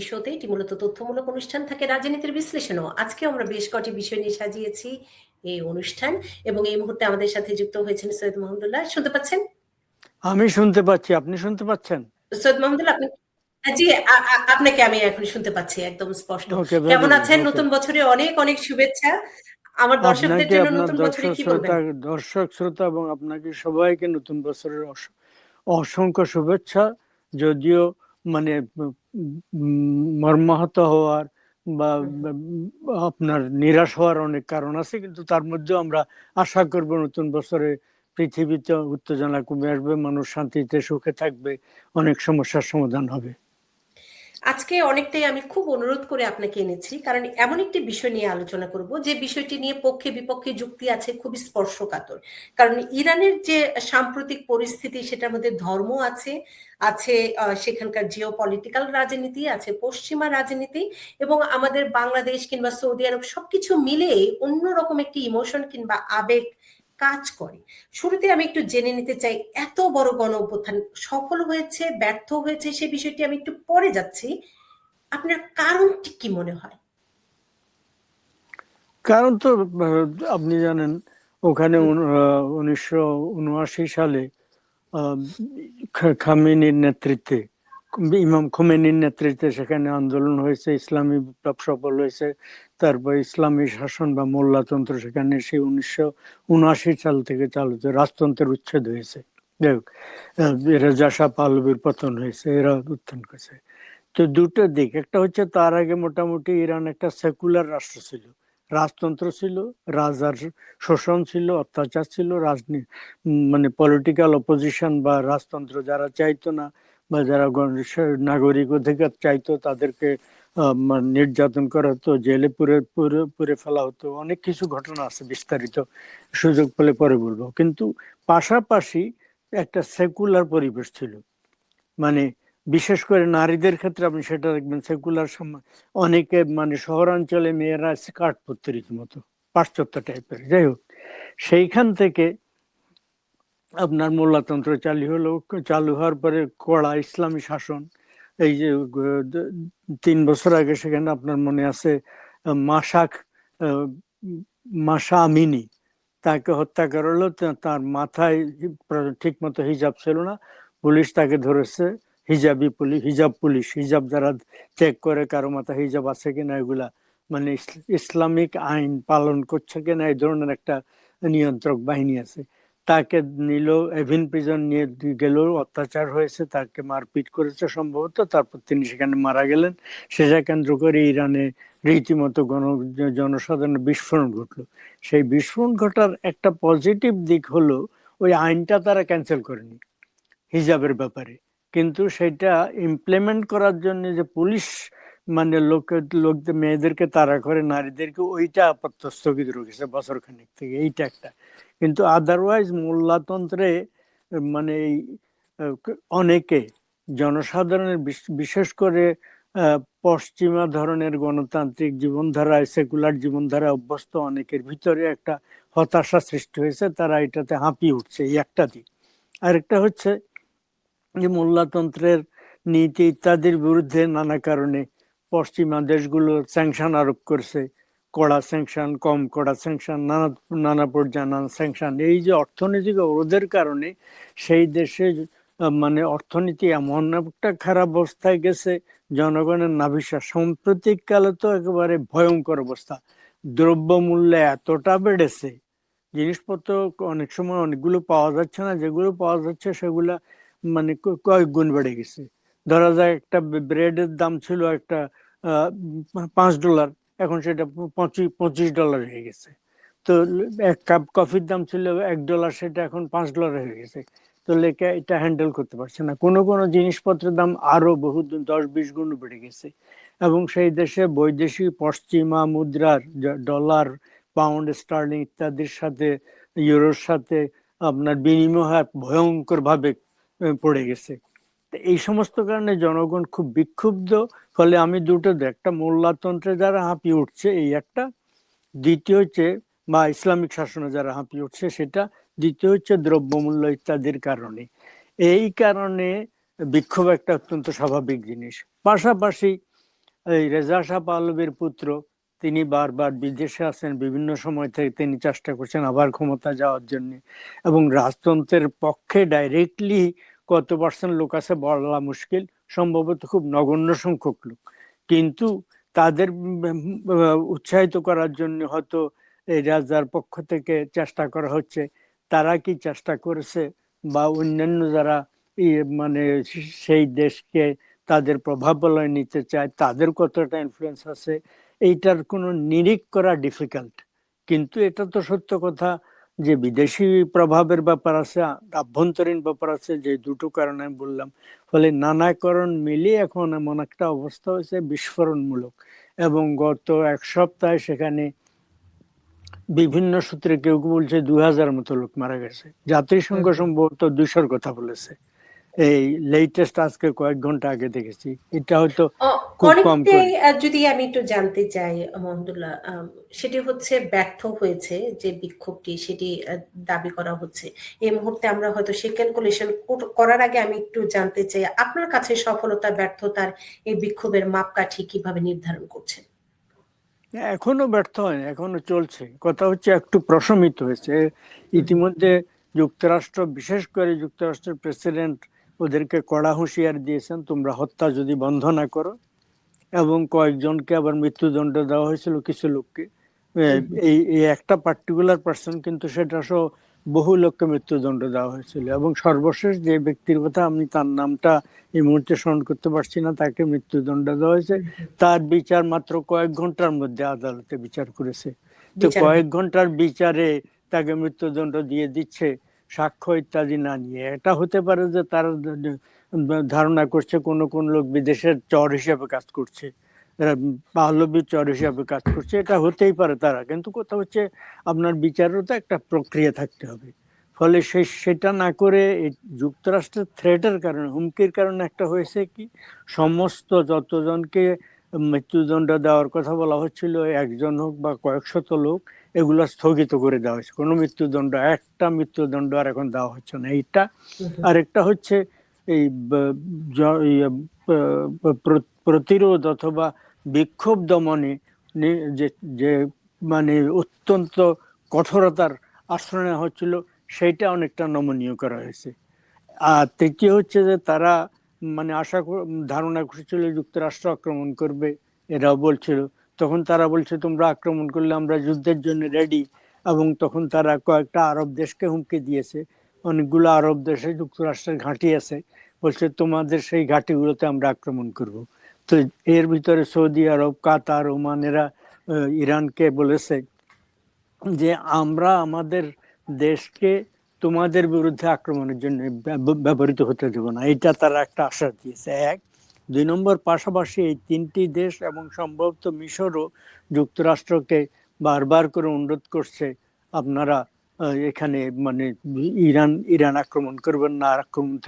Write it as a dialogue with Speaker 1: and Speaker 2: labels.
Speaker 1: শোতে এটি মূলত তথ্যমূলক অনুষ্ঠান থাকে রাজনীতির বিশ্লেষণও। আজকে আমরা বেশ কটি বিষয় নিয়ে সাজিয়েছি এই অনুষ্ঠান এবং এই মুহূর্তে আমাদের সাথে যুক্ত হয়েছেন সৈয়দ মাহমুদুল্লাহ। শুনতে পাচ্ছেন?
Speaker 2: আমি শুনতে পাচ্ছি। আপনি শুনতে পাচ্ছেন?
Speaker 1: সৈয়দ মাহমুদুল্লাহ আপনি জি আ- আ- আপনাকে আমি এখন শুনতে পাচ্ছি একদম স্পষ্ট। কেমন আছেন? নতুন বছরে অনেক অনেক শুভেচ্ছা। আমার দর্শকদের জন্য নতুন বছরে কি বলবেন?
Speaker 2: শ্রোতা দর্শক শ্রোতা এবং আপনাকে সবাইকে নতুন বছরের অস- অসংখ্য শুভেচ্ছা। যদিও মানে মর্মাহত হওয়ার বা আপনার নিরাশ হওয়ার অনেক কারণ আছে কিন্তু তার মধ্যেও আমরা আশা করব নতুন বছরে পৃথিবীতে উত্তেজনা কমে আসবে মানুষ শান্তিতে সুখে থাকবে অনেক সমস্যার সমাধান হবে।
Speaker 1: আজকে অনেকটাই আমি খুব অনুরোধ করে আপনাকে এনেছি, কারণ এমন একটি বিষয় নিয়ে আলোচনা করব, যে বিষয়টি নিয়ে পক্ষে বিপক্ষে যুক্তি আছে খুবই স্পর্শকাতর। কারণ ইরানের যে সাম্প্রতিক পরিস্থিতি, সেটার মধ্যে ধর্ম আছে আছে সেখানকার জিও পলিটিক্যাল রাজনীতি, আছে পশ্চিমা রাজনীতি, এবং আমাদের বাংলাদেশ কিংবা সৌদি আরব সবকিছু মিলে অন্যরকম একটি ইমোশন কিংবা আবেগ কাজ করে। শুরুতে আমি একটু জেনে নিতে চাই এত বড় গণ অভ্যুত্থান সফল হয়েছে ব্যর্থ হয়েছে সে বিষয়টি আমি একটু পরে যাচ্ছি। আপনার কারণটি কি মনে হয়?
Speaker 2: কারণ তো আপনি জানেন ওখানে উনিশশো উনআশি সালে খামেনির নেতৃত্বে ইমাম খোমেনির নেতৃত্বে সেখানে আন্দোলন হয়েছে ইসলামী বিপ্লব সফল হয়েছে তারপর ইসলামী শাসন বা মোল্লাতন্ত্র সেখানে সেই উনিশশো উনআশি সাল থেকে চালু হয়েছে রাজতন্ত্রের উচ্ছেদ হয়েছে। যাই হোক, আহ, রেজা শাহ পাহলবির পতন হয়েছে এরা উত্থান করেছে। তো দুটো দিক একটা হচ্ছে তার আগে মোটামুটি ইরান একটা সেকুলার রাষ্ট্র ছিল। রাজতন্ত্র ছিল রাজার শোষণ ছিল অত্যাচার ছিল রাজনীতি মানে পলিটিক্যাল অপোজিশন বা রাজতন্ত্র যারা চাইতো না বা যারা নাগরিক অধিকার চাইতো তাদেরকে নির্যাতন করা হতো, জেলে পুরে পুরে পুরে ফেলা হতো, অনেক কিছু ঘটনা আছে বিস্তারিত। সুযোগ পেলে পরে বলব। কিন্তু পাশাপাশি একটা সেকুলার পরিবেশ ছিল। মানে বিশেষ করে নারীদের ক্ষেত্রে আপনি সেটা দেখবেন, সেকুলার সময় অনেকে মানে শহরাঞ্চলে মেয়েরা স্কার্ট পরতে রীতিমতো পাশ্চাত্য টাইপের যাই হোক, সেইখান থেকে আপনার মোল্লাতন্ত্র চালু হলো, চালু হওয়ার পরে কড়া ইসলামী শাসন। এই যে তিন বছর আগে সেখানে আপনার মনে আছে মাসাক মাসা আমিনী তাকে হত্যা করা হলো। তার মাথায় ঠিক মতো হিজাব ছিল না। পুলিশ তাকে ধরেছে, হিজাবি পুলিশ হিজাব পুলিশ। হিজাব যারা চেক করে কারও মাথা হিজাব আছে কিনা এগুলা মানে ইসলামিক আইন পালন করছে কিনা, এই ধরনের একটা নিয়ন্ত্রক বাহিনী আছে। তাকে নিল, এভিন প্রিজন নিয়ে গেল, অত্যাচার হয়েছে, তাকে মারপিট করেছে সম্ভবত, তারপর তিনি সেখানে মারা গেলেন। সেটা কেন্দ্র করে ইরানে রীতিমতো গণ জনসাধারণের বিস্ফোরণ ঘটলো। সেই বিস্ফোরণ ঘটার একটা পজিটিভ দিক হলো, ওই আইনটা তারা ক্যান্সেল করেনি, হিজাবের ব্যাপারে। কিন্তু সেটা ইমপ্লিমেন্ট করার জন্য যে পুলিশ মানে লোক লোকদের, মেয়েদেরকে তারা করে, নারীদেরকে ওইটা আপাতত স্থগিত রেখেছে বছর খানিক থেকে, এইটা একটা। কিন্তু আদারওয়াইজ মোল্লাতন্ত্রে মানে এই, অনেকে, জনসাধারণের বিশেষ করে পশ্চিমা ধরনের গণতান্ত্রিক জীবনধারায় সেকুলার জীবনধারায় অভ্যস্ত অনেকের ভিতরে একটা হতাশা সৃষ্টি হয়েছে, তারা এটাতে হাঁপিয়ে উঠছে, এই একটা দিক। আরেকটা হচ্ছে যে মোল্লাতন্ত্রের নীতি ইত্যাদির বিরুদ্ধে নানা কারণে পশ্চিমা দেশগুলো স্যাংশন আরোপ করছে। কড়া স্যাংশন কম কড়া স্যাংশন নানা নানা পর্যায়ে নানা স্যাংশন এই যে অর্থনৈতিক অবরোধের কারণে সেই দেশে মানে অর্থনীতি এমন একটা খারাপ অবস্থায় গেছে, জনগণের নাভিশ্বাস। সাম্প্রতিক কালে তো একেবারে ভয়ঙ্কর অবস্থা। দ্রব্য মূল্য এতটা বেড়েছে, জিনিসপত্র অনেক সময় অনেকগুলো পাওয়া যাচ্ছে না, যেগুলো পাওয়া যাচ্ছে সেগুলা মানে কয়েক গুণ বেড়ে গেছে। ধরা যায় একটা ব্রেডের দাম ছিল একটা পাঁচ ডলার এখন সেটা পঁচিশ পঁচিশ ডলার হয়ে গেছে। তো এক কাপ কফির দাম ছিল এক ডলার সেটা এখন পাঁচ ডলার হয়ে গেছে। তো লেখা এটা হ্যান্ডেল করতে পারছে না। কোনো কোনো জিনিসপত্রের দাম আরও বহু দশ, বিশ গুণ বেড়ে গেছে। এবং সেই দেশে বৈদেশিক, পশ্চিমা, মুদ্রার ডলার পাউন্ড স্টার্লিং ইত্যাদির সাথে ইউরোর সাথে আপনার বিনিময় হার ভয়ঙ্কর ভাবে পড়ে গেছে। এই সমস্ত কারণে জনগণ খুব বিক্ষুব্ধ। ফলে আমি দুটো একটা মোল্লাতন্ত্রে যারা হাঁপিয়ে উঠছে, এই একটা। দ্বিতীয় হচ্ছে, বা ইসলামিক শাসনে যারা হাঁপিয়ে উঠছে, সেটা। দ্বিতীয় হচ্ছে দ্রব্যমূল্য ইত্যাদির কারণে। এই কারণে বিক্ষোভ একটা অত্যন্ত স্বাভাবিক জিনিস। পাশাপাশি এই রেজা শাহ পাহলবীর পুত্র, তিনি বারবার বিদেশে আছেন, বিভিন্ন সময় থেকে তিনি চেষ্টা করছেন আবার ক্ষমতা যাওয়ার জন্য। এবং রাজতন্ত্রের পক্ষে ডাইরেক্টলি কত পার্সেন্ট লোক আছে বলা মুশকিল, সম্ভবত খুব নগণ্য সংখ্যক লোক। কিন্তু তাদের উৎসাহিত করার জন্য হয়তো এই রাজার পক্ষ থেকে চেষ্টা করা হচ্ছে। তারা কি চেষ্টা করেছে বা অন্যান্য যারা মানে সেই দেশকে তাদের প্রভাব বলয় নিতে চায়, তাদের কতটা ইনফ্লুয়েন্স আছে, এইটার কোনো নিরিখ করা ডিফিকাল্ট কিন্তু এটা তো সত্য কথা যে বিদেশি প্রভাবের ব্যাপার আছে আভ্যন্তরীণ ব্যাপার আছে যে দুটো কারণে আমি বললাম। ফলে নানা কারণ মিলিয়ে এখন এমন একটা অবস্থা হয়েছে বিস্ফোরণমূলক। এবং গত এক সপ্তাহে সেখানে বিভিন্ন সূত্রে কেউ কেউ বলছে দুই হাজার মতো লোক মারা গেছে। জাতিসংঘ। সম্ভবত দুইশোর কথা বলেছে। এই লেটেস্ট আজকে কয়েক ঘণ্টা আগে দেখেছি। এটা হয়তো খুব কম
Speaker 1: যদি আমি একটু জানতে চাই মহমদুল্লাহ সেটি হচ্ছে ব্যর্থ হয়েছে যে বিক্ষোভটি সেটি দাবি করা হচ্ছে। এই মুহূর্তে আমরা হয়তো সেই ক্যালকুলেশন করার আগে আমি একটু জানতে চাই আপনার কাছে সফলতা ব্যর্থতার এই বিক্ষোভের মাপকাঠি কীভাবে নির্ধারণ করছেন?
Speaker 2: এখনও ব্যর্থ হয়নি এখনও চলছে। কথা হচ্ছে একটু প্রশমিত হয়েছে। ইতিমধ্যে যুক্তরাষ্ট্র বিশেষ করে যুক্তরাষ্ট্রের প্রেসিডেন্ট ওদেরকে কড়া হুঁশিয়ার দিয়েছেন তোমরা হত্যা যদি বন্ধ না করো। এবং কয়েকজনকে আবার মৃত্যুদণ্ড দেওয়া হয়েছিল কিছু লোককে। এই এই একটা পার্টিকুলার পার্সন কিন্তু সেটা সহ বহু লোককে মৃত্যুদণ্ড দেওয়া হয়েছিল। এবং সর্বশেষ যে ব্যক্তির কথা আমি তার নামটা এই মুহূর্তে স্মরণ করতে পারছি না তাকে মৃত্যুদণ্ড দেওয়া হয়েছে। তার বিচার মাত্র কয়েক ঘণ্টার মধ্যে আদালতে বিচার করেছে। তো কয়েক ঘণ্টার বিচারে তাকে মৃত্যুদণ্ড দিয়ে দিচ্ছে। সাক্ষ্য ইত্যাদি না নিয়ে। এটা হতে পারে যে তারা ধারণা করছে কোন কোন লোক বিদেশের চর হিসেবে কাজ করছে। পাহলবী চর হিসাবে কাজ করছে। এটা হতেই পারে তারা। কিন্তু কথা হচ্ছে আপনার বিচারও তো একটা প্রক্রিয়া থাকতে হবে। ফলে সে, সেটা না করে যুক্তরাষ্ট্রের থ্রেটের কারণে, হুমকির কারণে একটা হয়েছে কি, সমস্ত যতজনকে মৃত্যুদণ্ড দেওয়ার কথা বলা হচ্ছিল, একজন হোক বা কয়েক শত লোক, এগুলো স্থগিত করে দেওয়া হয়েছে। কোনো মৃত্যুদণ্ড, একটা মৃত্যুদণ্ড আর এখন দেওয়া হচ্ছে না। এইটা আরেকটা হচ্ছে এই প্রতিরোধ অথবা বিক্ষোভ দমনে যে যে মানে অত্যন্ত কঠোরতার আশ্রয় নেওয়া হচ্ছিল, সেইটা অনেকটা নমনীয় করা হয়েছে। আর তৃতীয় হচ্ছে যে তারা মানে আশা ধারণা করছিল যুক্তরাষ্ট্র আক্রমণ করবে। এরাও বলছিল। তখন তারা বলছে, তোমরা আক্রমণ করলে আমরা যুদ্ধের জন্য রেডি এবং তখন তারা কয়েকটা আরব দেশকে হুমকি দিয়েছে। অনেকগুলো আরব দেশে যুক্তরাষ্ট্রের ঘাঁটি আছে। বলছে, তোমাদের সেই ঘাঁটিগুলোতে আমরা আক্রমণ করব। তো এর ভিতরে সৌদি আরব, কাতার, ওমান, এরা ইরানকে বলেছে যে, আমরা আমাদের দেশকে তোমাদের বিরুদ্ধে আক্রমণের জন্য ব্যব- ব্যবহৃত হতে দেব না। এটা তারা একটা আশ্বাস দিয়েছে। এক, দুই নম্বর, পাশাপাশি এই তিনটি দেশ এবং সম্ভবত মিশরও যুক্তরাষ্ট্রকে বারবার করে অনুরোধ করছে, আপনারা এখানে মানে ইরান ইরান আক্রমণ করবেন না আক্রমণ